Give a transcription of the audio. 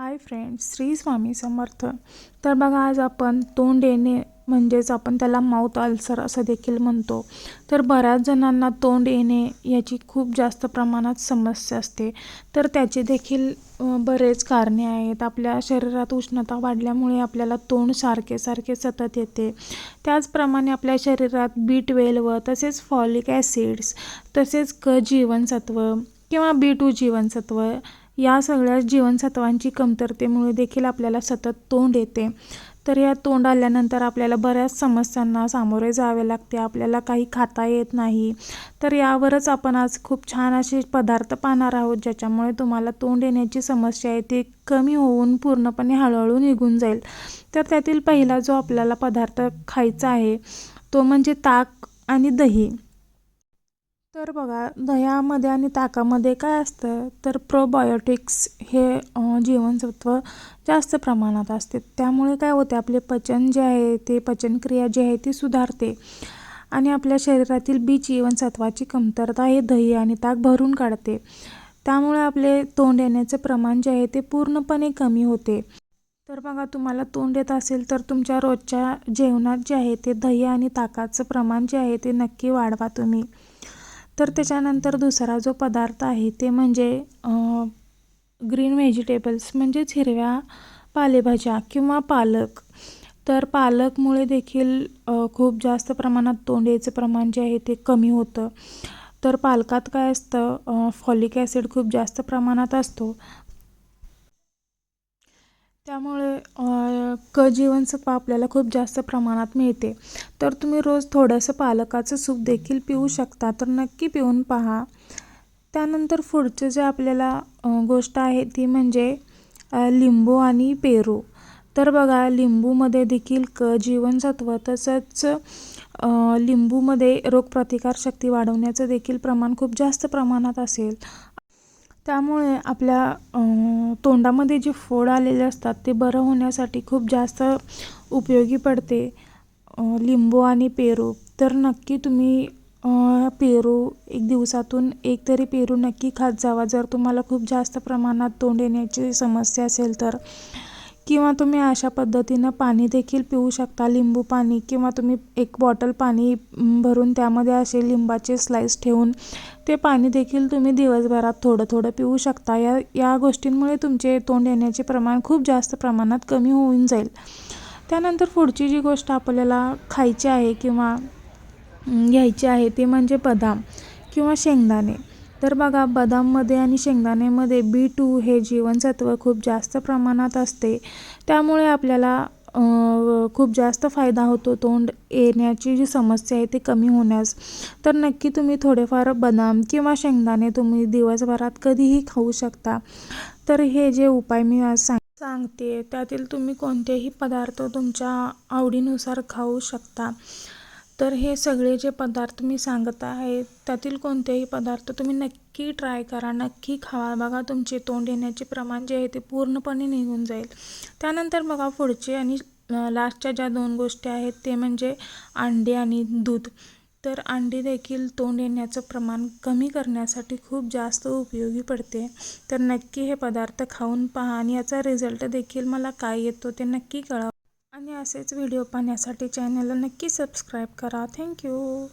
Hi friends Shri Swami Samarth. तर बघा आज आपण तोंड येणे म्हणजेच आपण त्याला माउथ अल्सर असं देखील म्हणतो. तर बऱ्याच जणांना तोंड येणे याची खूप जास्त प्रमाणात समस्या असते. तर त्याचे देखील बरेच कारणे आहेत. आपल्या शरीरात उष्णता वाढल्यामुळे आपल्याला तोंड सारखे सारखे सतत येते. त्याचप्रमाणे आपल्या शरीरात बी ट्वेल्व तसेच फॉलिक ॲसिड्स तसेच क जीवनसत्व किंवा बी टू जीवनसत्व या सगळ्या जीवनसत्वांची कमतरतेमुळे देखील आपल्याला सतत तोंड येते. तर या तोंड आल्यानंतर आपल्याला बऱ्याच समस्यांना सामोरे जावे लागते. आपल्याला काही खाता येत नाही. तर यावरच आपण आज खूप छान असे पदार्थ पाहणार आहोत ज्याच्यामुळे तुम्हाला तोंड येण्याची समस्या आहे ती कमी होऊन पूर्णपणे हळूहळू निघून जाईल. तर त्यातील पहिला जो आपल्याला पदार्थ खायचा आहे तो म्हणजे ताक आणि दही. तर बघा दह्यामध्ये आणि ताकामध्ये काय असतं? तर प्रोबायोटिक्स हे जीवनसत्व जास्त प्रमाणात असते. त्यामुळे काय होते? आपले पचन जे आहे ते पचनक्रिया जी आहे ती सुधारते. आणि आपल्या शरीरातील बी जीवनसत्वाची कमतरता हे दही आणि ताक भरून काढते. त्यामुळे आपले तोंड येण्याचे प्रमाण जे आहे ते पूर्णपणे कमी होते. तर बघा तुम्हाला तोंड येत असेल तर तुमच्या रोजच्या जेवणात जे आहे ते दही आणि ताकाचं प्रमाण जे आहे ते नक्की वाढवा तुम्ही. तर त्याच्यानंतर दुसरा जो पदार्थ आहे ते म्हणजे ग्रीन व्हेजिटेबल्स म्हणजेच हिरव्या पालेभाज्या किंवा पालक. तर पालकमुळे देखील खूप जास्त प्रमाणात तोंडेचं प्रमाण जे आहे ते कमी होतं. तर पालकात काय असतं फॉलिक ॲसिड खूप जास्त प्रमाणात असतो. त्यामुळे क जीवनसत्व आपल्याला खूप जास्त प्रमाणात मिळते. तर तुम्ही रोज थोडंसं पालकाचं सूप देखील पिऊ शकता. तर नक्की पिऊन पहा. त्यानंतर पुढचं जे आपल्याला गोष्ट आहे ती म्हणजे लिंबू आणि पेरू. तर बघा लिंबूमध्ये देखील क जीवनसत्व तसंच लिंबूमध्ये रोगप्रतिकारशक्ती वाढवण्याचं देखील प्रमाण खूप जास्त प्रमाणात असेल. त्यामुळे आपल्या तोंडामध्ये जे फोड आलेले असतात ते बरं होण्यासाठी खूप जास्त उपयोगी पडते. लिंबू आणि पेरू. तर नक्की तुम्ही पेरू एक दिवसातून एक तरी पेरू नक्की खात जावा. जर तुम्हाला खूप जास्त प्रमाणात तोंड येण्याची समस्या असेल तर. किंवा तुम्ही अशा पद्धतीनं पाणी देखील पिऊ शकता लिंबू पाणी किंवा तुम्ही एक बॉटल पाणी भरून त्यामध्ये असे लिंबाचे स्लाईस ठेवून ते पाणी देखील तुम्ही दिवसभरात थोडं थोडं पिऊ शकता. या या गोष्टींमुळे तुमचे तोंड येण्याचे प्रमाण खूप जास्त प्रमाणात कमी होऊन जाईल. त्यानंतर पुढची जी गोष्ट आपल्याला खायची आहे किंवा घ्यायची आहे ते म्हणजे बदाम किंवा शेंगदाणे. तर बघा बदाममध्ये आणि शेंगदाण्यामध्ये बी टू हे जीवनसत्व खूप जास्त प्रमाणात असते. त्यामुळे आपल्याला खूप जास्त फायदा होतो तोंड येण्याची जी समस्या आहे ती कमी होण्यास. तर नक्की तुम्ही थोडेफार बदाम किंवा शेंगदाणे तुम्ही दिवसभरात कधीही खाऊ शकता. तर हे जे उपाय मी आज सांग सांगते त्यातील तुम्ही कोणतेही पदार्थ तुमच्या आवडीनुसार खाऊ शकता. तर हे सगळे जे पदार्थ मी सांगत आहे त्यातील कोणतेही पदार्थ तुम्ही नक्की ट्राय करा नक्की खावा. बघा तुमचे तोंड येण्याचे प्रमाण जे आहे ते पूर्णपणे निघून जाईल. त्यानंतर बघा पुढचे आणि लास्टच्या ज्या दोन गोष्टी आहेत ते म्हणजे अंडे आणि दूध. तर अंडी देखील तोंड येण्याचं प्रमाण कमी करण्यासाठी खूप जास्त उपयोगी पडते. तर नक्की हे पदार्थ खाऊन पहा आणि याचा रिझल्ट देखील मला काय येतो ते नक्की कळवा. आणि असेच व्हिडिओ पाहण्यासाठी चॅनलला नक्की सबस्क्राईब करा. थँक्यू